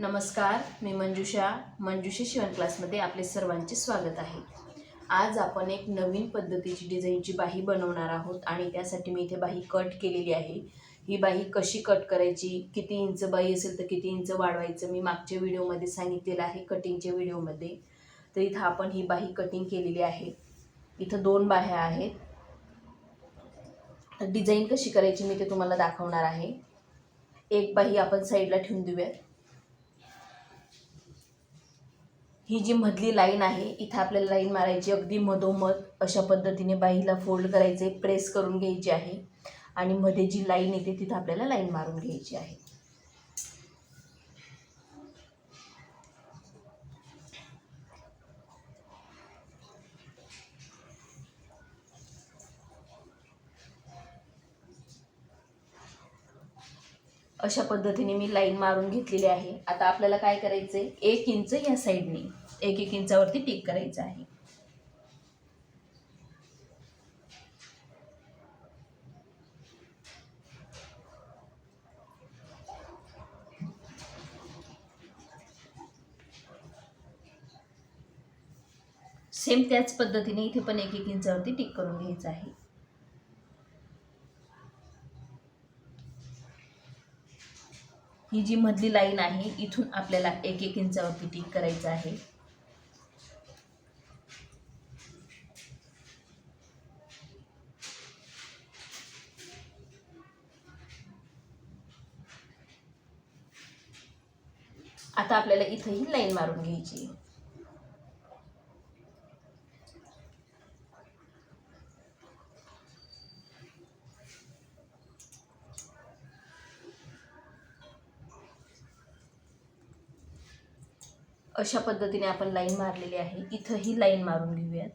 नमस्कार मी मंजुषा. मंजुषा शिवण क्लासमध्ये आपले सर्वांचे स्वागत आहे. आज आपण एक नवीन पद्धतीची डिझाईनची बाही बनवणार आहोत आणि त्यासाठी मी इथे बाही कट केलेली आहे. ही बाही कशी कट करायची किती इंच बाही असेल तर किती इंच वाढवायचं मी मागच्या व्हिडिओमध्ये सांगितलेलं आहे कटिंगच्या व्हिडिओमध्ये. तर इथं आपण ही बाही कटिंग केलेली आहे. इथं दोन बाह्या आहेत. डिझाईन कशी करायची मी ते तुम्हाला दाखवणार आहे. एक बाही आपण साईडला ठेवून देऊयात. ही जी मधली लाईन आहे इथं आपल्याला लाईन मारायची अगदी मधोमध अशा पद्धतीने बाईला फोल्ड करायचे प्रेस करून घ्यायची आहे. आणि मध्ये जी लाईन येते तिथं आपल्याला लाईन मारून घ्यायची आहे. अशा पद्धतीने मी लाईन मारून घेतलेली आहे. आता आपल्याला काय करायचं आहे एक इंच या साईडने एक एक इंचावरती टिक करायचं आहे. सेम त्याच पद्धतीने इथे पण एक एक इंचावरती टिक करून घ्यायचं आहे. ही जी मधली लाईन आहे इथून आपल्याला एक एक इंचावर टिक करायचं आहे. आता आपल्याला इथं ही लाईन मारून घ्यायची अशा पद्धतीने आपण लाईन मारलेली आहे. इथं ही लाईन मारून घेऊयात.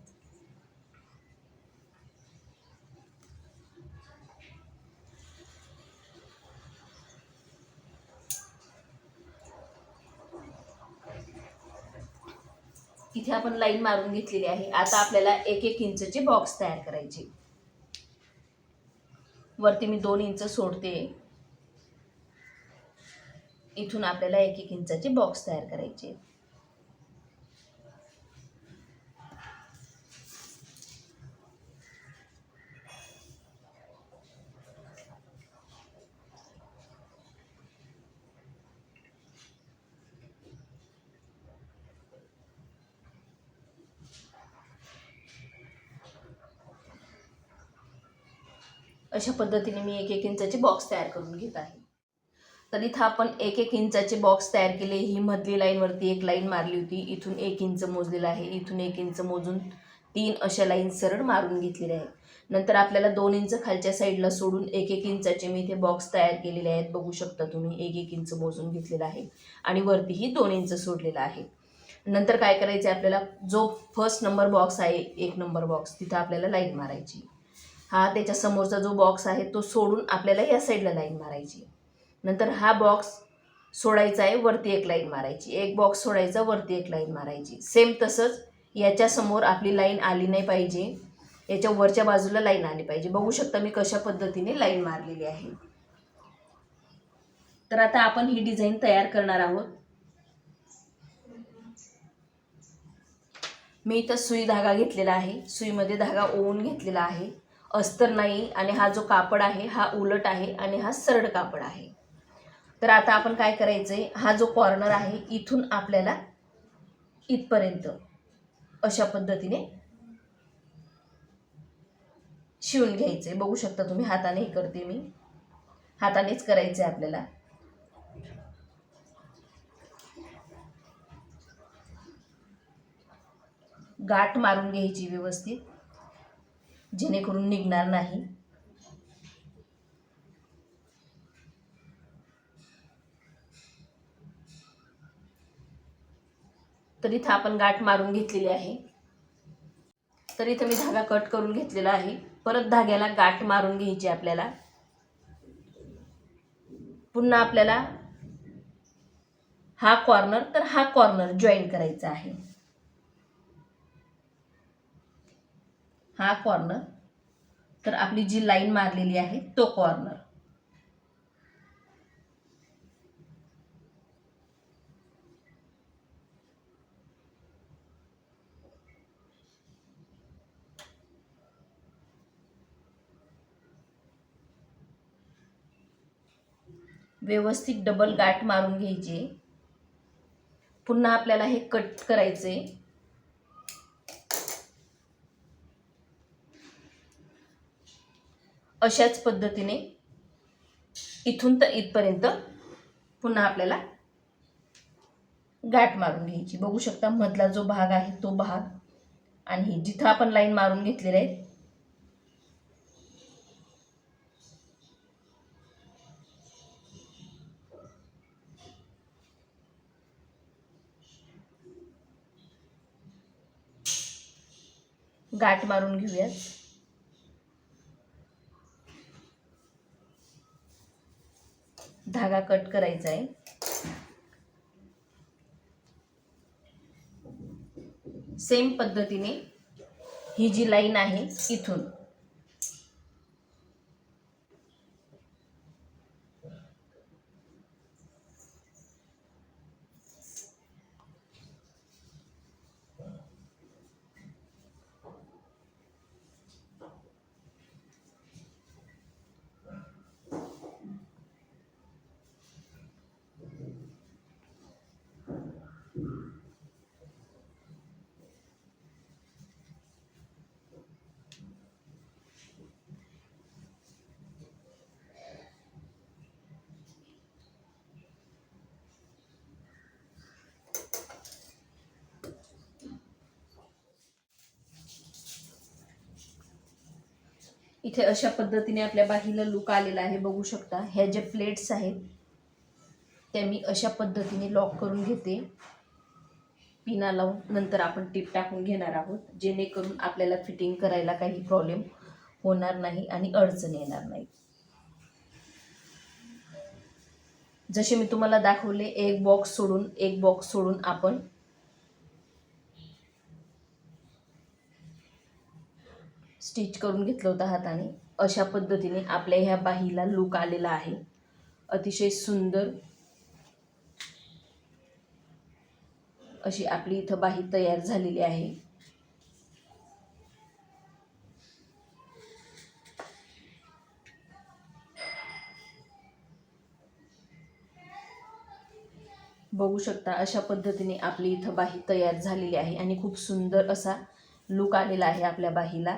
इथे आपण लाईन मारून घेतलेली आहे. आता आपल्याला एक एक इंचचे बॉक्स तयार करायचे. वरती मी दोन इंच सोडते. इथून आपल्याला एक एक इंचाचे बॉक्स तयार करायचे. अशा पद्धतीने मी एक एक इंचाचे बॉक्स तयार करून घेत आहे. तर इथं आपण एक एक इंचाचे बॉक्स तयार केले. ही मधली लाईनवरती एक लाईन मारली होती. इथून एक इंच मोजलेलं आहे. इथून एक इंच मोजून तीन अशा लाईन सरळ मारून घेतलेल्या आहेत नंतर आपल्याला दोन इंच खालच्या साईडला सोडून एक एक इंचाचे मी इथे बॉक्स तयार केलेले आहेत. बघू शकता तुम्ही एक एक इंच मोजून घेतलेला आहे. आणि वरतीही दोन इंच सोडलेला आहे. नंतर काय करायचं आहे आपल्याला? जो फर्स्ट नंबर बॉक्स आहे एक नंबर बॉक्स तिथं आपल्याला लाईन मारायची. हा त्याच्या समोरचा जो बॉक्स आहे तो सोडून आपल्याला या साईडला लाईन मारायची नंतर हा बॉक्स सोडायचा आहे वरती एक लाईन मारायची. एक बॉक्स सोडायचा वरती एक लाईन मारायची. सेम तसंच याच्यासमोर आपली लाईन आली नाही पाहिजे. याच्या वरच्या बाजूला लाईन आली पाहिजे. बघू शकता मी कशा पद्धतीने लाईन मारलेली आहे. तर आता आपण ही डिझाईन तयार करणार आहोत. मी इथं सुई धागा घेतलेला आहे. सुईमध्ये धागा ओवून घेतलेला आहे. अस्तर नाही आणि हा जो कापड आहे हा उलट आहे आणि हा सरळ कापड आहे. तर आता आपण काय करायचं आहे हा जो कॉर्नर आहे इथून आपल्याला इथपर्यंत अशा पद्धतीने शिवून घ्यायचे बघू शकता तुम्ही हाताने हे करते मी. हातानेच करायचं आहे आपल्याला. गाठ मारून घ्यायची व्यवस्थित. जेणेकरून निघणार नाही. तर इथं आपण गाठ मारून घेतलेली आहे. तर इथं मी धागा कट करून घेतलेला आहे. परत धाग्याला गाठ मारून घ्यायची आपल्याला. पुन्हा आपल्याला हा कॉर्नर तर हा कॉर्नर जॉईन करायचा आहे. हा कॉर्नर तर आपली जी लाईन मारलेली आहे तो कॉर्नर व्यवस्थित डबल गाठ मारून घ्यायचे. पुन्हा आपल्याला हे कट करायचे अशाच पद्धतीने इथून तर इथपर्यंत पुन्हा आपल्याला गाठ मारून घ्यायची. बघू शकता मधला जो भाग आहे तो भाग आणि जिथं आपण लाईन मारून घेतलेले आहे गाठ मारून घेऊयात. धागा कट करायचा आहे. सेम पद्धतीने ही जी लाईन आहे इथून. इथे अशा पद्धतीने आपल्या बाहीला लुक आलेला आहे बघू शकता. ह्या ज्या प्लेट्स आहेत त्या मी अशा पद्धतीने लॉक करून घेते. पिना लावून नंतर आपण टीप टाकून घेणार आहोत जेणेकरून आपल्याला फिटिंग करायला काही प्रॉब्लेम होणार नाही आणि अडचण येणार नाही. जसे मी तुम्हाला दाखवले एक बॉक्स सोडून एक बॉक्स सोडून आपण स्टिच करून घेतलं होतं हाताने. अशा पद्धतीने आपल्या ह्या बाहीला लुक आलेला आहे. अतिशय सुंदर अशी आपली इथं बाही तयार झालेली आहे. बघू शकता अशा पद्धतीने आपली इथं बाही तयार झालेली आहे आणि खूप सुंदर असा लुक आलेला आहे आपल्या बाहीला.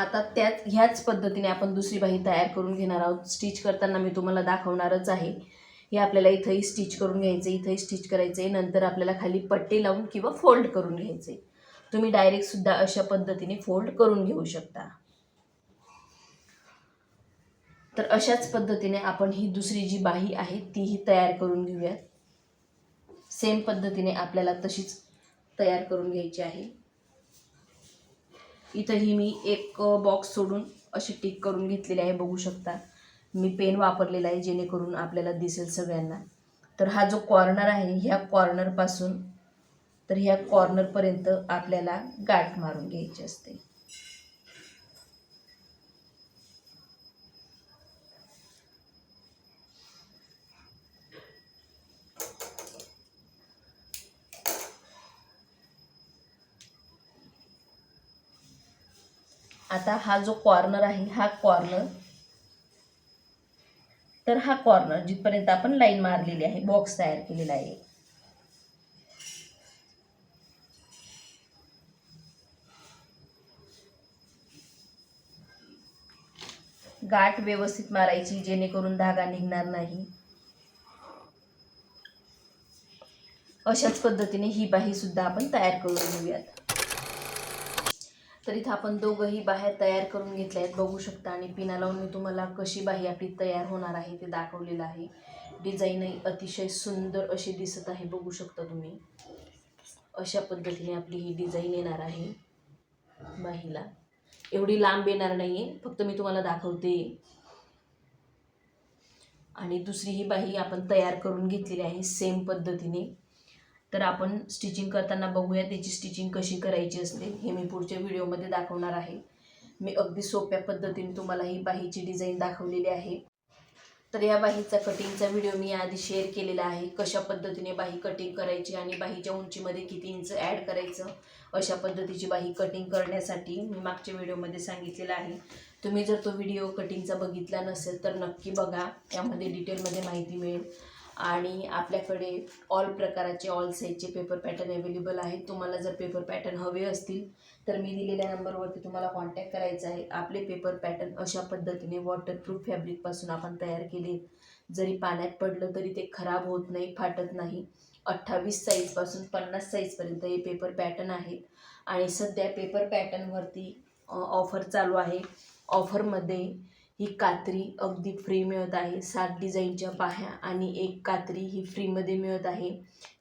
आता त्याच ह्याच पद्धतीने आपण दुसरी बाही तयार करून घेणार आहोत. स्टिच करताना मी तुम्हाला दाखवणारच आहे. हे आपल्याला इथंही स्टिच करून घ्यायचं इथंही स्टिच करायचं आहे नंतर आपल्याला खाली पट्टी लावून किंवा फोल्ड करून घ्यायचे तुम्ही डायरेक्टसुद्धा अशा पद्धतीने फोल्ड करून घेऊ शकता. तर अशाच पद्धतीने आपण ही दुसरी जी बाही आहे तीही तयार करून घेऊयात. सेम पद्धतीने आपल्याला तशीच तयार करून घ्यायची आहे. इथंही मी एक बॉक्स सोडून अशी टिक करून घेतलेली आहे बघू शकता. मी पेन वापरलेला आहे जेणेकरून आपल्याला दिसेल सगळ्यांना. तर हा जो कॉर्नर आहे ह्या कॉर्नरपासून तर ह्या कॉर्नरपर्यंत आपल्याला गाठ मारून घ्यायची असते. आता हा जो कॉर्नर आहे हा कॉर्नर तर हा कॉर्नर जिथपर्यंत आपण लाईन मारलेली आहे बॉक्स तयार केलेला आहे. गाठ व्यवस्थित मारायची जेणेकरून धागा निघणार नाही. अशाच पद्धतीने ही बाही सुद्धा आपण तयार करून घेऊयात. तर इथं आपण दोघंही बाहेर तयार करून घेतल्या आहेत. बघू शकता आणि पिना लावून मी तुम्हाला कशी बाही आपली तयार होणार आहे ते दाखवलेलं आहे. डिझाईनही अतिशय सुंदर अशी दिसत आहे बघू शकता तुम्ही. अशा पद्धतीने आपली ही डिझाईन येणार आहे बाहीला. एवढी लांब येणार नाही आहे फक्त मी तुम्हाला दाखवते. आणि दुसरी ही बाही आपण तयार करून घेतलेली आहे सेम पद्धतीने. तर आपण स्टिचिंग करताना बघूया त्याची स्टिचिंग कशी करायची असते. हे मी पुढच्या व्हिडिओमध्ये दाखवणार आहे. मी अगदी सोप्या पद्धतीने तुम्हाला ही बाहीची डिझाईन दाखवलेली आहे. तर या बाहीचा कटिंगचा व्हिडिओ मी आधी शेअर केलेला आहे. कशा पद्धतीने बाही कटिंग करायची आणि बाहीच्या उंचीमध्ये किती इंच ॲड करायचं अशा पद्धतीची बाही कटिंग करण्यासाठी मी मागच्या व्हिडिओमध्ये सांगितलेलं आहे. तुम्ही जर तो व्हिडिओ कटिंगचा बघितला नसेल तर नक्की बघा. यामध्ये डिटेलमध्ये माहिती मिळेल. आणि आपल्याकडे ऑल प्रकाराचे ऑल साईजचे पेपर पॅटर्न अवेलेबल आहेत. तुम्हाला जर पेपर पॅटर्न हवे असतील तर मी दिलेल्या नंबरवरती तुम्हाला कॉन्टॅक्ट करायचा आहे. आपले पेपर पॅटर्न अशा पद्धतीने वॉटरप्रूफ फॅब्रिकपासून आपण तयार केले. जरी पाण्यात पडलं तरी ते खराब होत नाही फाटत नाही. अठ्ठावीस साईजपासून पन्नास साईजपर्यंत हे पेपर पॅटर्न आहेत. आणि सध्या पेपर पॅटर्नवरती ऑफर चालू आहे. ऑफरमध्ये ही कात्री अगदी फ्री मिळत आहे. सात डिझाईनच्या पाह्या आणि एक कात्री ही फ्रीमध्ये मिळत आहे.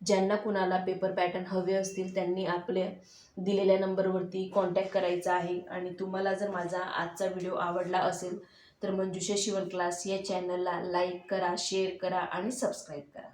ज्यांना कुणाला पेपर पॅटर्न हवे असतील त्यांनी आपल्या दिलेल्या नंबरवरती कॉन्टॅक्ट करायचा आहे. आणि तुम्हाला जर माझा आजचा व्हिडिओ आवडला असेल तर मंजुषा शिवण क्लास या चॅनलला लाईक करा शेअर करा आणि सबस्क्राईब करा.